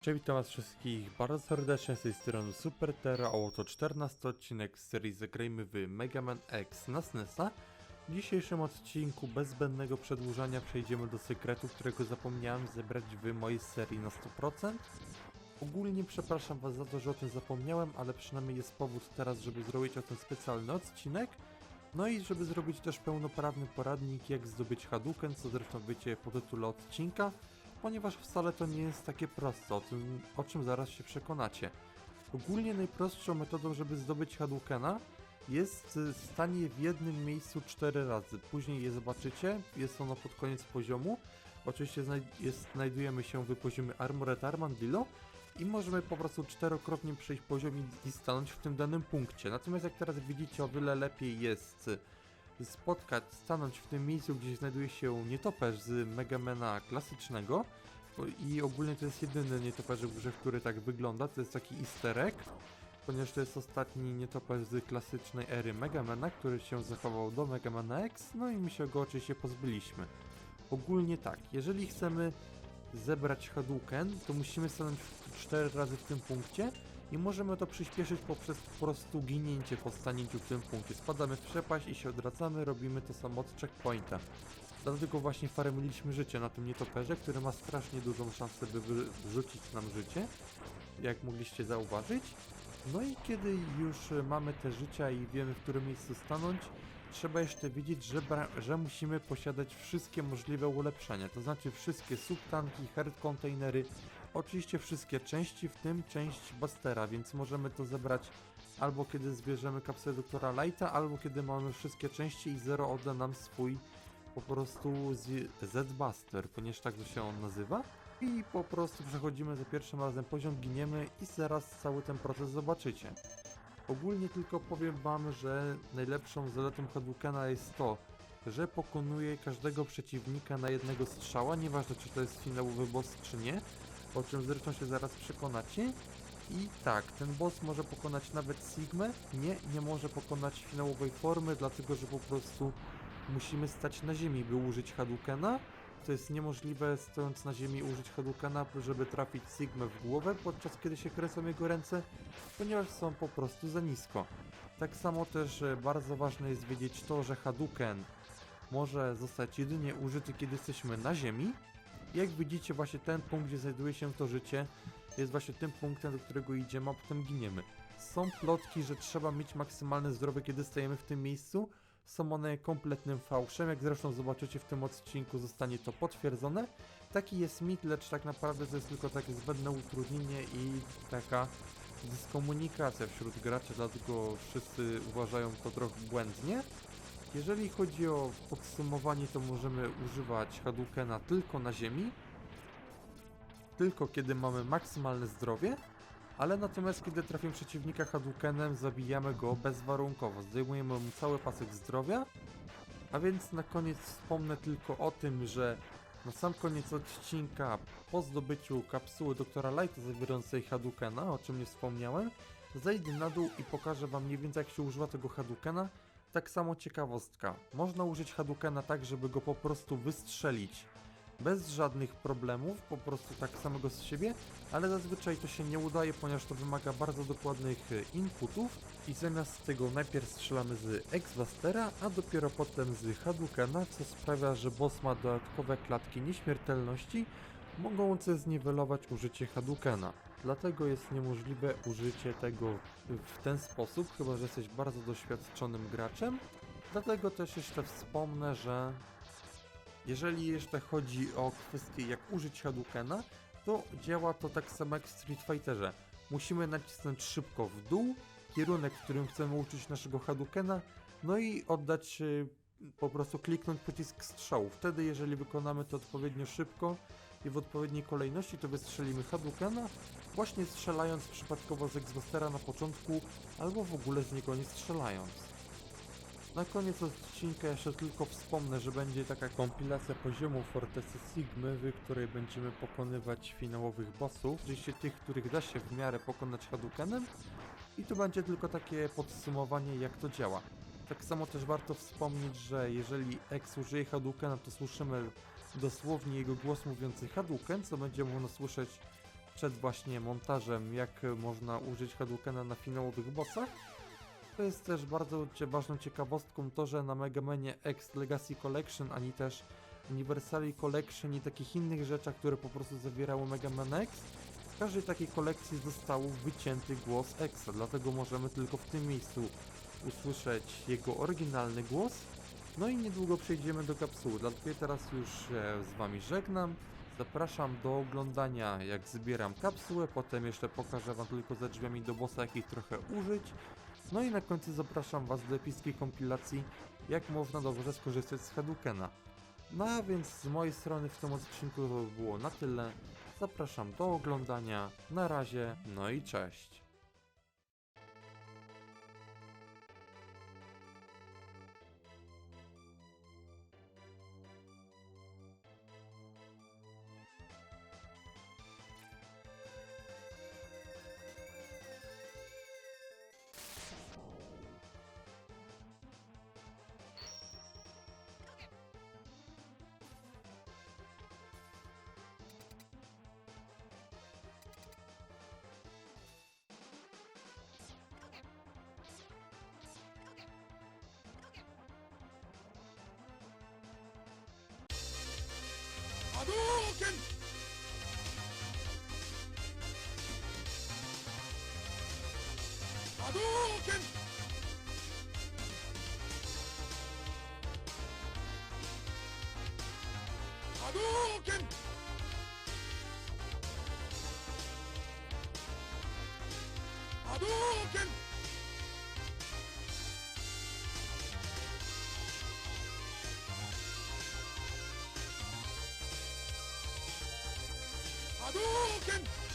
Cześć, witam was wszystkich bardzo serdecznie z tej strony Super Terra, a oto 14 odcinek z serii Zagrajmy w Mega Man X na SNESa. W dzisiejszym odcinku bez zbędnego przedłużania przejdziemy do sekretu, którego zapomniałem zebrać w mojej serii na 100%. Ogólnie przepraszam was za to, że o tym zapomniałem, ale przynajmniej jest powód teraz, żeby zrobić o tym specjalny odcinek. No i żeby zrobić też pełnoprawny poradnik, jak zdobyć Hadouken, co zresztą wiecie po tytule odcinka, ponieważ wcale to nie jest takie proste, o tym, o czym zaraz się przekonacie. Ogólnie najprostszą metodą, żeby zdobyć Hadoukena jest y, stanie w jednym miejscu cztery razy. Później je zobaczycie, jest ono pod koniec poziomu. Oczywiście jest, znajdujemy się w poziomie Armored Armadillo i możemy po prostu czterokrotnie przejść poziom i, i stanąć w tym danym punkcie. Natomiast jak teraz widzicie, o wiele lepiej jest y, spotkać, stanąć w tym miejscu, gdzie znajduje się nietoperz z Megamena klasycznego. bo- I ogólnie to jest jedyny nietoperz w grze, który tak wygląda. To jest taki easter egg, ponieważ to jest ostatni nietoperz z klasycznej ery Megamena, który się zachował do Megamena X, no i my się go oczywiście pozbyliśmy. Ogólnie tak, jeżeli chcemy zebrać Hadouken, to musimy stanąć 4 razy w tym punkcie i możemy to przyspieszyć poprzez po prostu ginięcie po stanięciu w tym punkcie. Spadamy w przepaść i się odradzamy, robimy to samo od checkpointa. Dlatego właśnie farmiliśmy życie na tym nietoperze, który ma strasznie dużą szansę, by wrzucić nam życie, jak mogliście zauważyć. No i kiedy już e, mamy te życia i wiemy, w którym miejscu stanąć, trzeba jeszcze wiedzieć, że, że musimy posiadać wszystkie możliwe ulepszenia, to znaczy wszystkie subtanki, hard containery, oczywiście wszystkie części, w tym część Bustera, więc możemy to zebrać albo kiedy zbierzemy kapsułę doktora Lighta, albo kiedy mamy wszystkie części i Zero odda nam swój po prostu Z-Buster, ponieważ tak to się on nazywa. I po prostu przechodzimy za pierwszym razem poziom, giniemy i zaraz cały ten proces zobaczycie. Ogólnie tylko powiem wam, że najlepszą zaletą Hadoukena jest to, że pokonuje każdego przeciwnika na jednego strzała, nieważne czy to jest finałowy boss czy nie, o czym zresztą się zaraz przekonacie. I tak, ten boss może pokonać nawet Sigmę, nie, nie może pokonać finałowej formy, dlatego że po prostu musimy stać na ziemi, by użyć Hadoukena. To jest niemożliwe stojąc na ziemi użyć Hadoukena, żeby trafić Sigmę w głowę, podczas kiedy się kręcą jego ręce, ponieważ są po prostu za nisko. Tak samo też e, bardzo ważne jest wiedzieć to, że Hadouken może zostać jedynie użyty, kiedy jesteśmy na ziemi. Jak widzicie, właśnie ten punkt, gdzie znajduje się to życie, jest właśnie tym punktem, do którego idziemy, a potem giniemy. Są plotki, że trzeba mieć maksymalne zdrowie, kiedy stajemy w tym miejscu. Są one kompletnym fałszem, jak zresztą zobaczycie w tym odcinku, zostanie to potwierdzone. Taki jest mit, lecz tak naprawdę to jest tylko takie zbędne utrudnienie i taka dyskomunikacja wśród graczy, dlatego wszyscy uważają to trochę błędnie. Jeżeli chodzi o podsumowanie, to możemy używać Hadoukena tylko na ziemi, tylko kiedy mamy maksymalne zdrowie, ale natomiast kiedy trafimy przeciwnika Hadoukenem, zabijamy go bezwarunkowo, zdejmujemy mu cały pasek zdrowia, a więc na koniec wspomnę tylko o tym, że na sam koniec odcinka, po zdobyciu kapsuły doktora Lighta zawierającej Hadoukena, o czym nie wspomniałem, zejdę na dół i pokażę wam mniej więcej jak się używa tego Hadoukena. Tak samo ciekawostka, można użyć Hadoukena tak, żeby go po prostu wystrzelić bez żadnych problemów, po prostu tak samego z siebie, ale zazwyczaj to się nie udaje, ponieważ to wymaga bardzo dokładnych e, inputów i zamiast tego najpierw strzelamy z X-Bustera, a dopiero potem z Hadoukena, co sprawia, że boss ma dodatkowe klatki nieśmiertelności, mogące zniwelować użycie Hadoukena. Dlatego jest niemożliwe użycie tego w ten sposób, chyba że jesteś bardzo doświadczonym graczem. Dlatego też jeszcze wspomnę, że jeżeli jeszcze chodzi o kwestię jak użyć Hadoukena, to działa to tak samo jak w Street Fighterze. Musimy nacisnąć szybko w dół, kierunek, w którym chcemy uczyć naszego Hadoukena, no i oddać, y, po prostu kliknąć przycisk strzału. Wtedy, jeżeli wykonamy to odpowiednio szybko i w odpowiedniej kolejności, to wystrzelimy Hadoukena, właśnie strzelając przypadkowo z Xbustera na początku, albo w ogóle z niego nie strzelając. Na koniec odcinka jeszcze tylko wspomnę, że będzie taka kompilacja poziomu Fortesy Sigmy, w której będziemy pokonywać finałowych bossów, oczywiście tych, których da się w miarę pokonać Hadoukenem i tu będzie tylko takie podsumowanie jak to działa. Tak samo też warto wspomnieć, że jeżeli X użyje Hadoukena, to słyszymy dosłownie jego głos mówiący Hadouken, co będzie można słyszeć przed właśnie montażem, jak można użyć Hadoukena na finałowych bossach. To jest też bardzo ważną ciekawostką to, że na Mega Manie X Legacy Collection, ani też Anniversary Collection i takich innych rzeczach, które po prostu zawierało Mega Man X, z każdej takiej kolekcji został wycięty głos Exa, dlatego możemy tylko w tym miejscu usłyszeć jego oryginalny głos. No i niedługo przejdziemy do kapsuły, dlatego teraz już się z Wami żegnam. Zapraszam do oglądania jak zbieram kapsułę, potem jeszcze pokażę Wam tylko za drzwiami do bossa jak ich trochę użyć. No i na końcu zapraszam Was do epickiej kompilacji jak można dobrze skorzystać z Hadoukena. No a więc z mojej strony w tym odcinku to by było na tyle. Zapraszam do oglądania. Na razie, no i cześć. Hadouken! Hadouken! Hadouken! Hadouken! Hadouken!